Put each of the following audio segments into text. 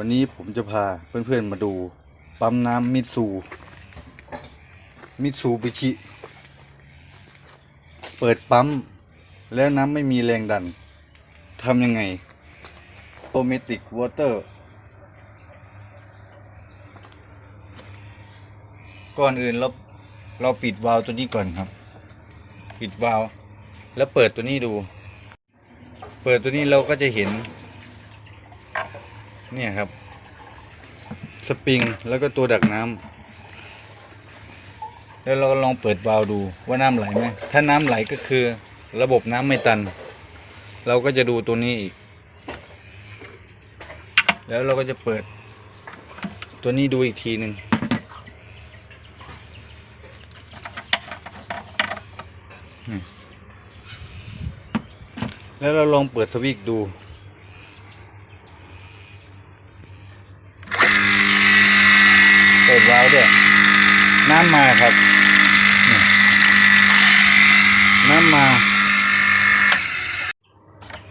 วันนี้ผมจะพาเพื่อนๆมาดู ปั๊มน้ำมิตซู มิตซูบิชิ เปิดปั๊ม แล้วน้ำไม่มีแรงดันทำยังไง Automatic Water ก่อนอื่นเราเราปิดวาล์วตัวนี้ก่อนครับ ปิดวาล์วแล้วเปิดตัวนี้ดู เปิดตัวนี้เราก็จะเห็น เนี่ยครับ สปริงแล้วก็ตัวดักน้ำแล้วเราก็ลองเปิดวาล์วดูว่าน้ำไหลไหมถ้าน้ำไหลก็คือ ระบบน้ำไม่ตัน เราก็จะดูตัวนี้อีก แล้วเราก็จะเปิด ตัวนี้ดูอีกทีหนึ่งแล้วเราลองเปิดสวิตช์ดู ปิดวาล์วด้วยน้ำมาครับ น้ำมา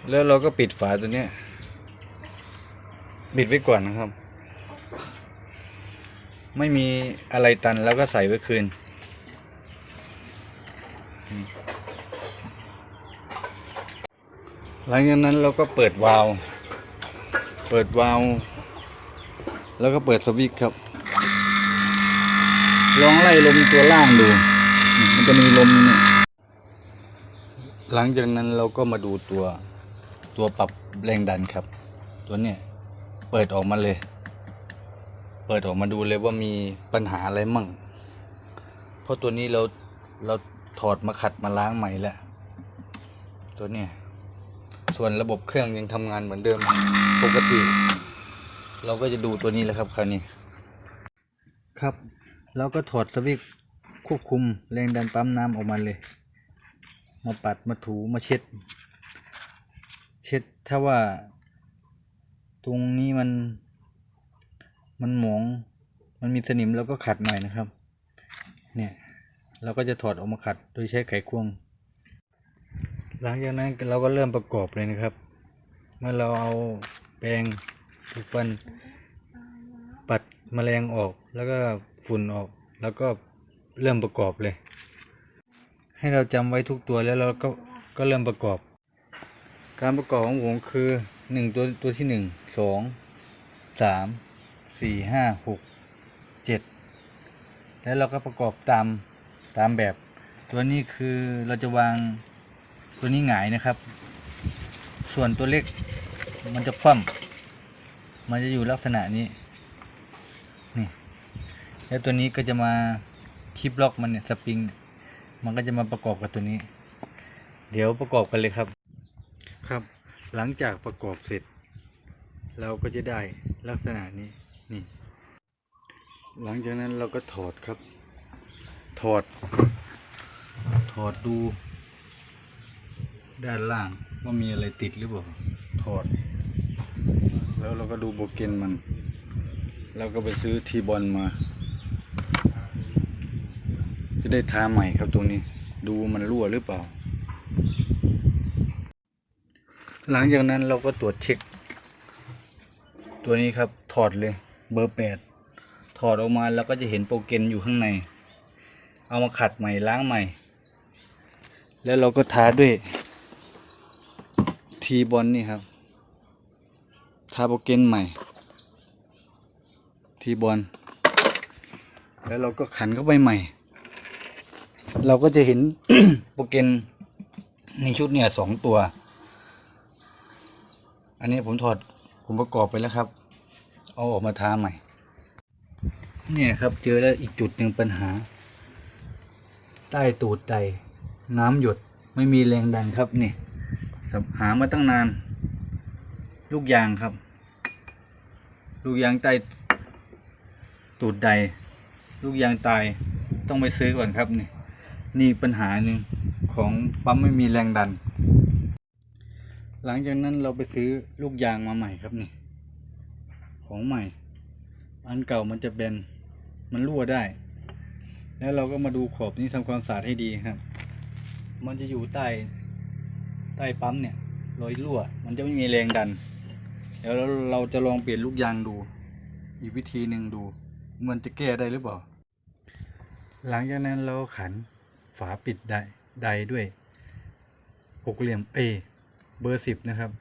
แล้วเราก็ปิดฝาตัวเนี้ยปิดไว้ก่อนนะครับ ไม่มีอะไรตันแล้วก็ใส่ไว้คืนหลังจากนั้นเราก็เปิดวาล์วเปิดวาล์วแล้วก็เปิดสวิตช์ครับ ลองไล่ลมตัวล่างดู มันจะมีลมนี่หลังจากนั้นเราก็มาดูตัวตัวปรับแรงดันครับ ตัวเนี้ยเปิดออกมาเลย เปิดออกมาดูเลยว่ามีปัญหาอะไรมั่ง เพราะตัวนี้เราเราถอดมาขัดมาล้างใหม่แล้วตัวเนี้ยส่วนระบบเครื่องยังทำงานเหมือนเดิมปกติ เราก็จะดูตัวนี้แหละครับคราวนี้ครับ เราก็ถอดสวิตควบคุมแรงดันปั๊มน้ำออกมาเลย มาปัดมาถูมาเช็ด เช็ดถ้าว่า ตรงนี้มัน มันหมอง มันมีสนิมเราก็ขัดใหม่นะครับ เนี่ยเราก็จะถอดออกมาขัดโดยใช้ไขควง หลังจากนั้นเราก็เริ่มประกอบเลยนะครับ เมื่อเราเอาแปรงถูฟัน ปัดแมลงออก แล้วก็ฝุ่นออกแล้วก็เริ่มประกอบเลย ให้เราจำไว้ทุกตัวแล้วเราก็ก็เริ่มประกอบ การประกอบของผมคือหนึ่งตัวตัวที่หนึ่งสองสามสี่ห้าหกเจ็ดแล้วเราก็ประกอบตามตามแบบ ตัวนี้คือเราจะวางตัวนี้หงายนะครับ ส่วนตัวเล็กมันจะคว่ำมันจะอยู่ลักษณะนี้ แล้วตัวนี้ก็จะมาคลิปล็อกมันเนี่ยสปริงเนี่ยมันก็จะมาประกอบกับตัวนี้ เดี๋ยวประกอบกันเลยครับ ครับ หลังจากประกอบเสร็จ เราก็จะได้ลักษณะนี้นี่ หลังจากนั้นเราก็ถอดครับ ถอด ถอดดู ด้านล่างว่ามีอะไรติดหรือเปล่าถอด แล้วเราก็ดูโบเกนมัน เราก็ไปซื้อทีบอลมา จะได้ทาใหม่ครับตรงนี้ ดูมันรั่วหรือเปล่า หลังจากนั้นเราก็ตรวจเช็ค ตัวนี้ครับถอดเลย เบอร์แปดถอดออกมาแล้วก็จะเห็นโปรเกนอยู่ข้างใน เอามาขัดใหม่ล้างใหม่ แล้วเราก็ทาด้วยทีบอลนี่ครับ ทาโปรเกนใหม่ ทีบอลแล้วเราก็ขันเข้าไปใหม่ เราก็จะเห็น โปรเกนในชุดเนี่ยสองตัว อันนี้ผมถอดผมประกอบไปแล้วครับ เอาออกมาทาใหม่ เนี่ยครับเจอแล้วอีกจุดหนึ่งปัญหา ใต้ตูดไดน้ำหยดไม่มีแรงดันครับนี่หามาตั้งนาน ลูกยางครับ ลูกยางใต้ตูดใด ลูกยางตายต้องไปซื้อก่อนครับนี่ นี่ปัญหาหนึ่งของปั๊มไม่มีแรงดัน หลังจากนั้นเราไปซื้อลูกยางมาใหม่ครับนี่ ของใหม่ อันเก่ามันจะแบนมันรั่วได้ แล้วเราก็มาดูขอบนี้ทำความสะอาดให้ดีครับ มันจะอยู่ใต้ใต้ปั๊มเนี่ยรอยรั่ว มันจะไม่มีแรงดัน เดี๋ยวเราเราจะลองเปลี่ยนลูกยางดู อีกวิธีหนึ่งดู มันจะแก้ได้หรือเปล่า หลังจากนั้นเราขัน ฝาปิดไดไดด้วยหกเหลี่ยมเอเบอร์สิบนะครับ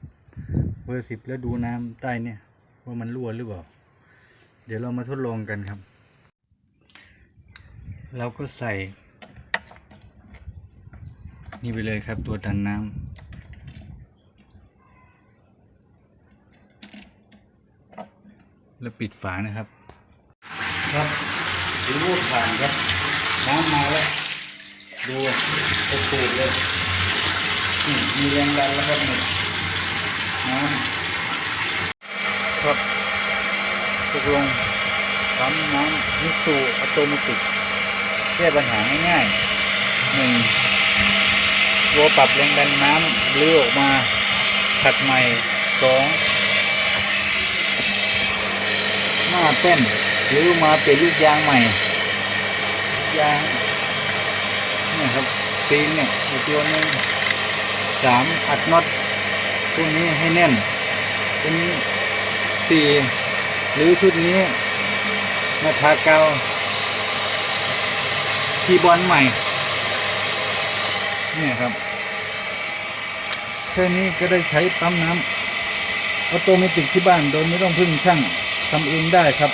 เบอร์สิบแล้วดูน้ำใต้เนี่ย ว่ามันรั่วหรือเปล่า เดี๋ยวเรามาทดลองกันครับ เราก็ใส่ นี่ไปเลยครับตัวดันน้ำแล้วปิดฝานะครับ ครับรูปผ่านครับน้ำมาแล้ว โอ้โหเลยมีแรงดันแล้วครับนี่น้ำครับตกลงปั๊มน้ำมิสูอัตโนมัติแก้ปัญหาง่ายๆหนึ่งตัวปรับแรงดันน้ำเลื้อออกมาขัดใหม่สองหน้าเต้นหรือมาเปลี่ยนลูกยางใหม่ยางนี่ครับ ปีนเนี่ยอีกตัวหนึงสามอัดน็อตพวกนี้ให้แน่นตัวนี้สี่หรือชุดนี้ มาทากาวคีย์บอลใหม่เนี่ยครับ แค่นี้ก็ได้ใช้ปั๊มน้ำออโตเมติกที่บ้านโดยไม่ต้องพึ่งช่างทำเองได้ครับ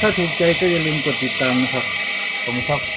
ถ้าถูกใจก็อย่าลืมกดติดตามนะครับขอบคุณครับ